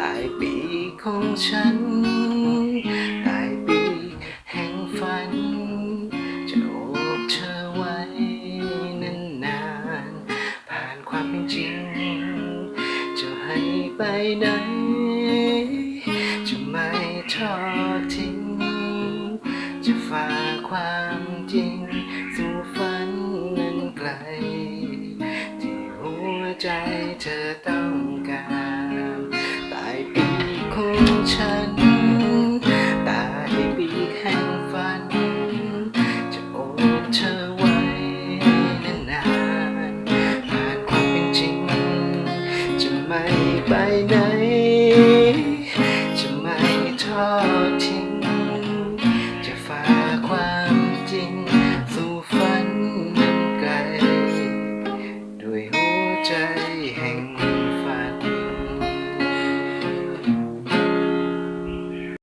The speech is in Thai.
ตายปีของฉันตายปีแห่งฝัน จะโอบเธอไว้นานๆผ่านความเป็นจริง จะให้ไปไหน จะไม่ทอดทิ้ง จะฝ่าความจริง สู่ฝันนั้นไกล ที่หัวใจเธอต้องการ เธอไว้นานผ่านความเป็นจริง จะไม่ไปไหน จะไม่ทอดทิ้ง จะฝาความจริง สู่ฝันไกล ด้วยหัวใจแห่ง